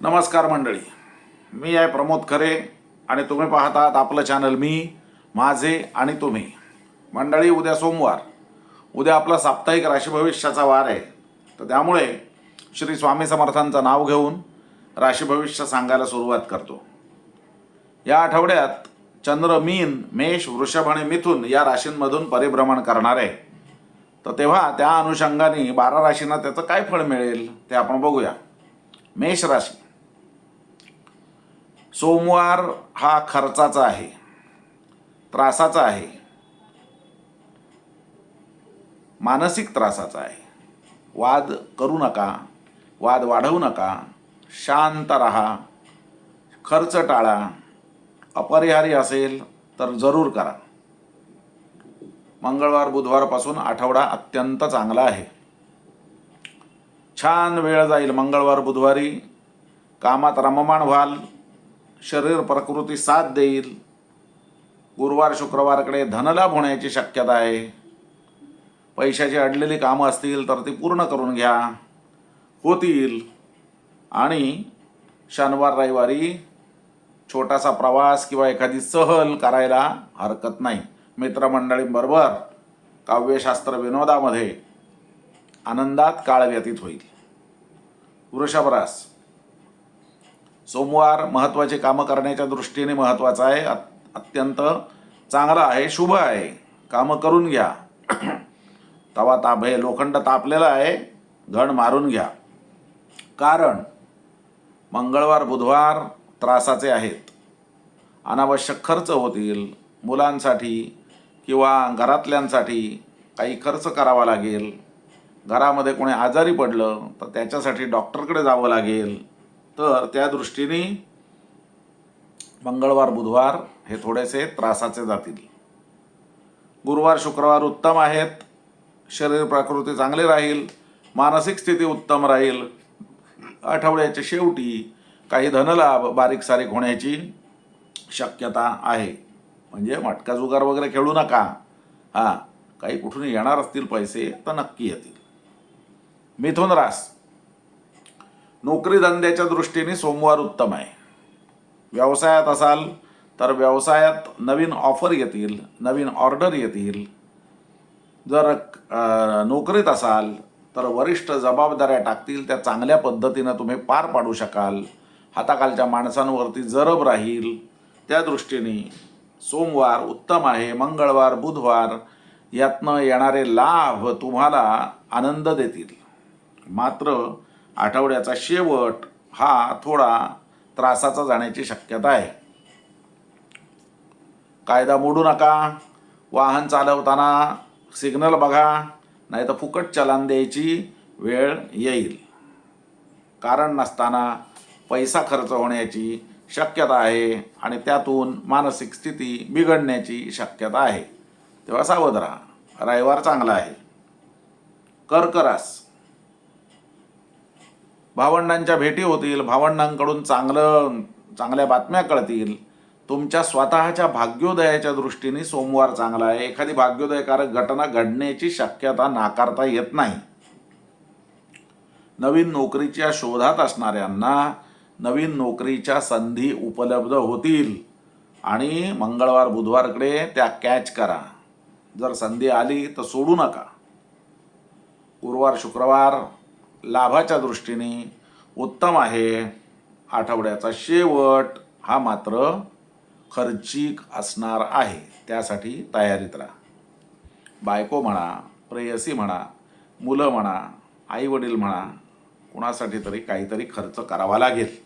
नमस्कार मंडळी. मी आहे प्रमोद खरे आणि तुम्ही पाहत आहात आपलं चॅनल मी माझे आणि तुम्ही. मंडळी उद्या सोमवार. उद्या आपला साप्ताहिक राशी भविष्याचा वार आहे. तर त्यामुळे श्री स्वामी समर्थांचं नाव घेऊन राशी भविष्य सांगायला सुरुवात करतो. या आठवड्यात चंद्र मीन मेष वृषभ आणि मिथुन या राशींमधून परिभ्रमण करणार आहे. तर तेव्हा त्या अनुषंगाने बारा राशींना त्याचं काय फळ मिळेल ते आपण बघूया. मेष राशी. सोमवार हा खर्चाचा आहे. त्रासाचा आहे. मानसिक त्रासाचा आहे. वाद करू नका. वाद वाढवू नका. शांत राहा. खर्च टाळा. अपरिहार्य असेल तर जरूर करा. मंगळवार बुधवारपासून आठवडा अत्यंत चांगला आहे. छान वेळ जाईल मंगळवार बुधवारी. कामात रममाण व्हाल. शरीर प्रकृती साथ देईल. गुरुवार शुक्रवारकडे धनलाभ होण्याची शक्यता आहे. पैशाची अडलेली कामं असतील तर ती पूर्ण करून घ्या. होतील. आणि शनिवार रविवारी छोटासा प्रवास किंवा एखादी सहल करायला हरकत नाही. मित्रमंडळींबरोबर काव्यशास्त्र विनोदामध्ये आनंदात काळ व्यतीत होईल. वृषभरास सोमवार महत्त्वाची कामं करण्याच्या दृष्टीने महत्त्वाचा आहे. अत- अत्यंत चांगला आहे शुभ आहे. कामं करून घ्या. तवा ताप हे लोखंड तापलेलं आहे. घण मारून घ्या. कारण मंगळवार बुधवार त्रासाचे आहेत. अनावश्यक खर्च होतील. मुलांसाठी किंवा घरातल्यांसाठी काही खर्च करावा लागेल. घरामध्ये कोणी आजारी पडलं तर त्याच्यासाठी डॉक्टरकडे जावं लागेल. तर त्या दृष्टीने मंगळवार बुधवार हे थोडेसे त्रासाचे जातील. गुरुवार शुक्रवार उत्तम आहेत. शरीर प्रकृती चांगली राहील. मानसिक स्थिती उत्तम राहील. आठवड्याच्या शेवटी काही धनलाभ बारीक सारीक होण्याची शक्यता आहे. म्हणजे मटका जुगार वगैरे खेळू नका. हां काही कुठून येणार असतील पैसे तर नक्की येतील. मिथुन रास. नोकरी धंद्याच्या दृष्टीने सोमवार उत्तम आहे. व्यवसायात असाल तर व्यवसायात नवीन ऑफर येतील नवीन ऑर्डर येतील. जर नोकरीत असाल तर वरिष्ठ जबाबदाऱ्या टाकतील त्या चांगल्या पद्धतीनं तुम्ही पार पाडू शकाल. हाताखालच्या माणसांवरती जरब राहील. त्या दृष्टीने सोमवार उत्तम आहे मंगळवार बुधवार यातनं येणारे लाभ तुम्हाला आनंद देतील. मात्र आठवड्याचा शेवट हा थोडा त्रासाचा जाण्याची शक्यता आहे. कायदा मोडू नका. वाहन चालवताना सिग्नल बघा. नाही तर फुकट चलान द्यायची वेळ येईल. कारण नसताना पैसा खर्च होण्याची शक्यता आहे आणि त्यातून मानसिक स्थिती बिघडण्याची शक्यता आहे. तेव्हा सावध राहा. रविवार चांगला आहे. कर्करास भावंडांच्या भेटी होतील भावंडांकडून चांगलं चांगल्या बातम्या कळतील. तुमच्या स्वतःच्या भाग्योदयाच्या दृष्टीने सोमवार चांगला आहे. एखादी भाग्योदयकारक घटना घडण्याची शक्यता नाकारता येत नाही. नवीन नोकरीच्या शोधात असणाऱ्यांना नवीन नोकरीच्या संधी उपलब्ध होतील. आणि मंगळवार बुधवारकडे त्या कॅच करा. जर संधी आली तर सोडू नका. गुरुवार शुक्रवार लाभाच्या दृष्टीने उत्तम आहे. आठवड्याचा शेवट हा मात्र खर्चिक असणार आहे. त्यासाठी तयारीत राहा. बायको म्हणा प्रेयसी म्हणा मुलं म्हणा आईवडील म्हणा कुणासाठी तरी काहीतरी खर्च करावा लागेल.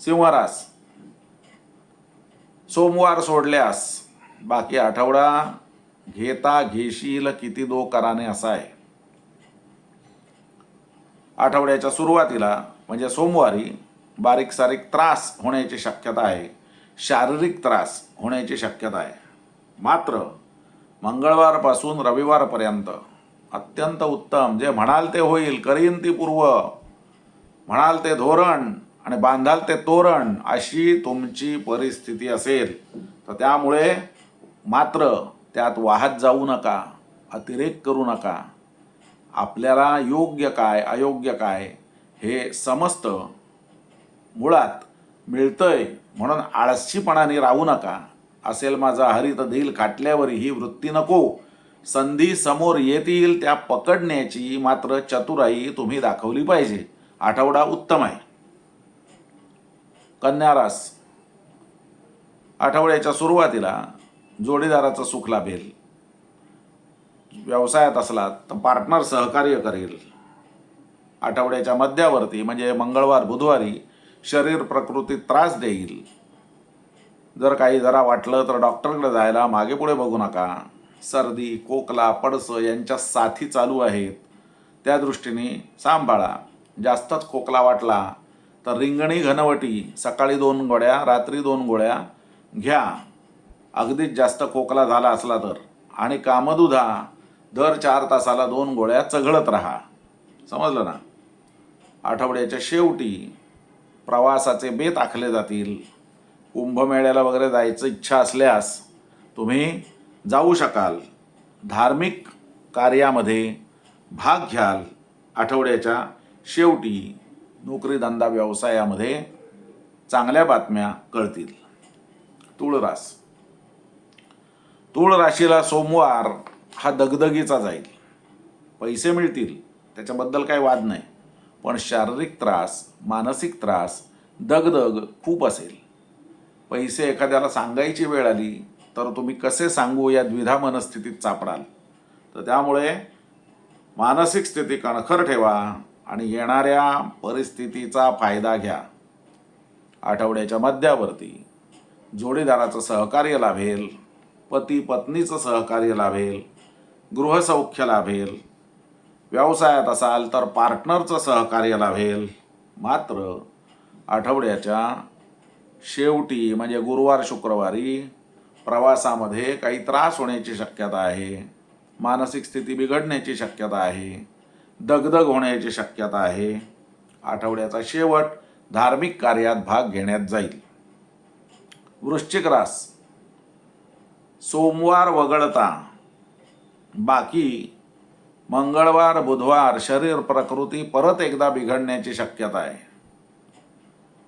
सिंहरास सोमवार सोडल्यास. बाकी आठवडा घेता घेशील किती दो कराने असा आहे. आठवड्याच्या सुरुवातीला म्हणजे सोमवारी बारीक सारीक त्रास होण्याची शक्यता आहे. शारीरिक त्रास होण्याची शक्यता आहे. मात्र मंगळवारपासून रविवारपर्यंत अत्यंत उत्तम जे म्हणाल ते होईल करीन ती पूर्व. म्हणाल ते धोरण आणि बांधाल ते तोरण अशी तुमची परिस्थिती असेल तर त्यामुळे मात्र त्यात वाहत जाऊ नका अतिरेक करू नका. आपल्याला योग्य काय अयोग्य काय हे समजतं मुळात मिळतंय म्हणून आळशीपणाने राहू नका. असेल माझा हरित देईल खाटल्यावर ही वृत्ती नको. संधी समोर येतील त्या पकडण्याची मात्र चतुराई तुम्ही दाखवली पाहिजे. आठवडा उत्तम आहे. कन्यारास आठवड्याच्या सुरुवातीला जोडीदाराचा सुख लाभेल व्यवसायात असलात तर पार्टनर सहकार्य करेल. आठवड्याच्या मध्यावरती म्हणजे मंगळवार बुधवारी शरीर प्रकृतीत त्रास देईल. जर काही जरा वाटलं तर डॉक्टरकडे जायला मागे पुढे बघू नका. सर्दी खोकला पडसं यांच्या साथी चालू आहेत. त्या दृष्टीने सांभाळा. जास्तच खोकला वाटला तर रिंगणी घनवटी सकाळी दोन गोळ्या रात्री दोन गोळ्या घ्या. अगदीच जास्त खोकला झाला असला तर. आणि कामदुधा दर चार तासाला दोन गोळ्या चघळत राहा. समजलं ना? आठवड्याच्या शेवटी प्रवासाचे बेत आखले जातील. कुंभमेळ्याला वगैरे जायचं इच्छा असल्यास तुम्ही जाऊ शकाल. धार्मिक कार्यामध्ये भाग घ्याल. आठवड्याच्या शेवटी नोकरीधंदा व्यवसायामध्ये चांगल्या बातम्या कळतील. तुळरास तुळ राशीला सोमवार हा दगदगीचा जाईल. पैसे मिळतील त्याच्याबद्दल काही वाद नाही. पण शारीरिक त्रास मानसिक त्रास दगदग खूप असेल. पैसे एखाद्याला सांगायची वेळ आली तर तुम्ही कसे सांगू या द्विधा मनस्थितीत सापडाल तर त्यामुळे मानसिक स्थिती कणखर ठेवा आणि येणाऱ्या परिस्थितीचा फायदा घ्या. आठवड्याच्या मध्यावरती जोडीदाराचं सहकार्य लाभेल पती पत्नीचं सहकार्य लाभेल गृहसौख्य लाभेल. व्यवसायात असाल तर पार्टनरचं सहकार्य लाभेल. मात्र आठवड्याच्या शेवटी म्हणजे गुरुवार शुक्रवारी प्रवासामध्ये काही त्रास होण्याची शक्यता आहे. मानसिक स्थिती बिघडण्याची शक्यता आहे. दगदग होण्याची शक्यता आहे. आठवड्याचा शेवट धार्मिक कार्यात भाग घेण्यात जाईल. वृश्चिक रास. सोमवार वगळता. बाकी मंगळवार बुधवार शरीर प्रकृती परत एकदा बिघडण्याची शक्यता आहे.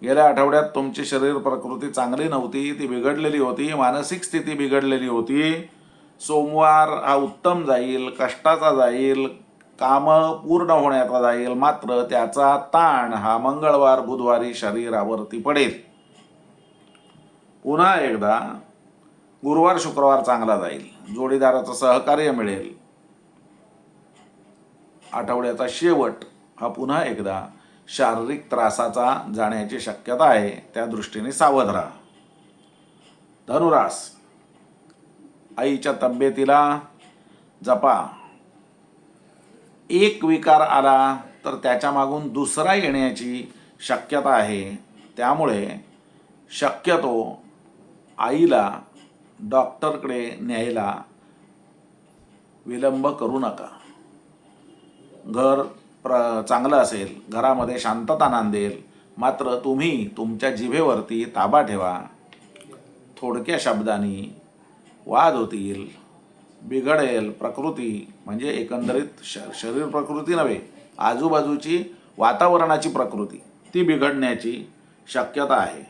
गेल्या आठवड्यात तुमची शरीर प्रकृती चांगली नव्हती ती बिघडलेली होती मानसिक स्थिती बिघडलेली होती. सोमवार हा उत्तम जाईल कष्टाचा जाईल कामं पूर्ण होण्याचा जाईल मात्र त्याचा ताण हा मंगळवार बुधवारी शरीरावरती पडेल. पुन्हा एकदा गुरुवार शुक्रवार चांगला जाईल. जोडीदाराचं सहकार्य मिळेल. आठवड्याचा शेवट हा पुन्हा एकदा शारीरिक त्रासाचा जाण्याची शक्यता आहे त्या दृष्टीने सावध राहा. धनुरास आईच्या तब्येतीला जपा. एक विकार आला तर त्याच्या मागून दुसरा येण्याची शक्यता आहे. त्यामुळे शक्यतो आईला डॉक्टरकडे न्यायला विलंब करू नका. घर प्र चांगलं असेल घरामध्ये शांतता नांदेल मात्र तुम्ही तुमच्या जिभेवरती ताबा ठेवा. थोडक्या शब्दांनी वाद होतील बिघडेल प्रकृती म्हणजे एकंदरीत श शरीर प्रकृती नव्हे आजूबाजूची वातावरणाची प्रकृती ती बिघडण्याची शक्यता आहे.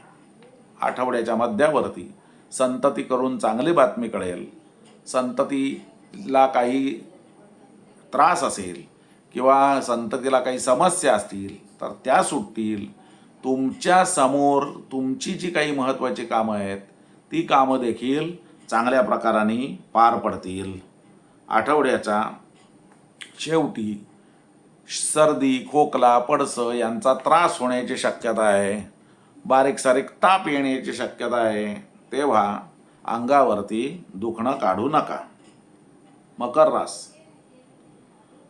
आठवड्याच्या मध्यावरती संतती करून चांगली बातमी कळेल. संततीला काही त्रास असेल किंवा संततीला काही समस्या असतील तर त्या सुटतील. तुमच्यासमोर तुमची जी काही महत्त्वाची कामं आहेत ती कामं देखील चांगल्या प्रकाराने पार पडतील. आठवड्याच्या शेवटी सर्दी खोकला पडसं यांचा त्रास होण्याची शक्यता आहे. बारीक सारीक ताप येण्याची शक्यता आहे. तेव्हा अंगावरती दुखणं काढू नका. मकर रास.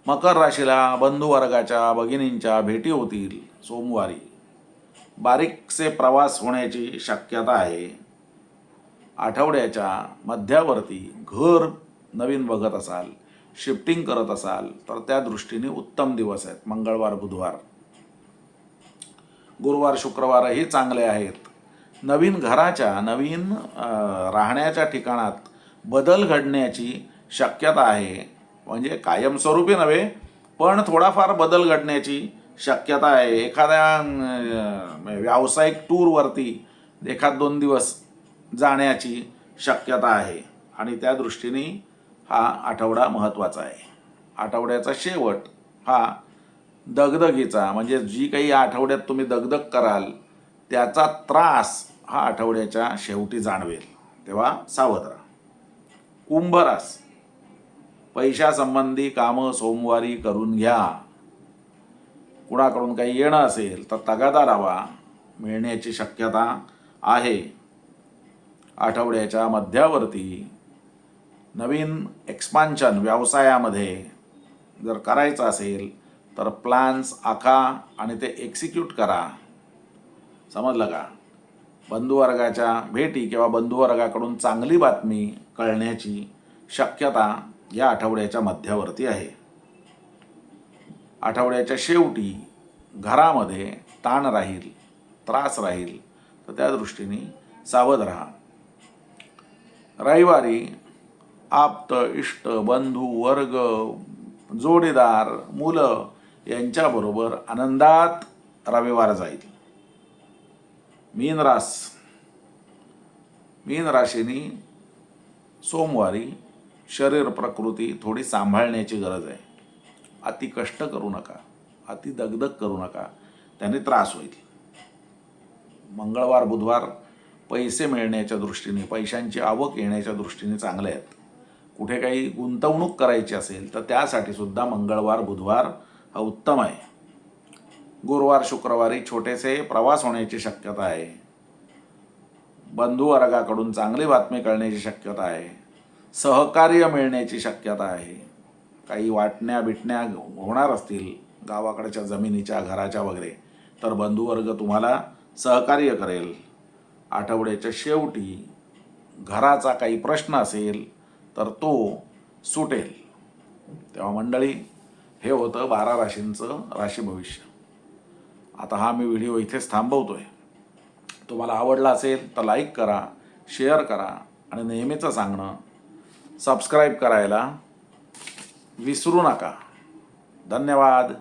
मकर राशीला बंधुवर्गाच्या भगिनींच्या भेटी होतील सोमवारी. बारीकसे प्रवास होण्याची शक्यता आहे. आठवड्याच्या मध्यावरती घर नवीन बघत असाल शिफ्टिंग करत असाल तर त्या दृष्टीने उत्तम दिवस आहेत. मंगळवार बुधवार. गुरुवार शुक्रवारही चांगले आहेत. नवीन घराच्या नवीन राहण्याच्या ठिकाणात बदल घडण्याची शक्यता आहे. म्हणजे कायमस्वरूपी नव्हे पण थोडाफार बदल घडण्याची शक्यता आहे. एखाद्या व्यावसायिक टूरवरती एखाद दोन दिवस जाण्याची शक्यता आहे. आणि त्या दृष्टीने हा आठवडा महत्त्वाचा आहे. आठवड्याचा शेवट हा दगदगीचा म्हणजे जी काही या आठवड्यात तुम्ही दगदग कराल त्याचा त्रास हा आठवड्याच्या शेवटी जाणवेल. तेव्हा सावध राहा. कुंभरास. पैशासंबंधी कामं सोमवारी करून घ्या. कुणाकडून काही येणं असेल तर तगादा लावा मिळण्याची शक्यता आहे. आठवड्याच्या मध्यावरती नवीन एक्सपान्शन व्यवसायामध्ये जर करायचं असेल तर प्लॅन्स आखा आणि ते एक्झिक्यूट करा. समजलं का? बंधुवर्गाच्या भेटी किंवा बंधुवर्गाकडून चांगली बातमी कळण्याची शक्यता या आठवड्याच्या मध्यावरती आहे. आठवड्याच्या शेवटी घरामध्ये ताण राहील त्रास राहील तर त्या दृष्टीने सावध राहा. रविवारी आप्त इष्ट बंधू वर्ग जोडीदार मुलं यांच्याबरोबर आनंदात रविवार जाईल. मीनरास मीन राशीनी सोमवारी शरीर प्रकृती थोडी सांभाळण्याची गरज आहे. अति कष्ट करू नका अति दगदग करू नका त्याने त्रास होईल. मंगळवार बुधवार पैसे मिळण्याच्या दृष्टीने पैशांची आवक येण्याच्या दृष्टीने चांगले आहेत. कुठे काही गुंतवणूक करायची असेल तर त्यासाठी सुद्धा मंगळवार बुधवार हा उत्तम आहे. गुरुवार शुक्रवारी छोटेसे प्रवास होण्याची शक्यता आहे. बंधुवर्गाकडून चांगली बातमी कळण्याची शक्यता आहे. सहकार्य मिळण्याची शक्यता आहे. काही वाटण्या बिटण्या होणार असतील गावाकडच्या जमिनीच्या घराच्या वगैरे तर बंधुवर्ग तुम्हाला सहकार्य करेल. आठवड्याच्या शेवटी घराचा काही प्रश्न असेल तर तो सुटेल. तेव्हा मंडळी हे होतं बारा राशींचं राशी भविष्य. आता हा मी व्हिडिओ इथेच थांबवतो आहे तुम्हाला आवडला असेल तर लाईक करा शेअर करा आणि नेहमीचं सांगणं सबस्क्राईब करायला विसरू नका. धन्यवाद.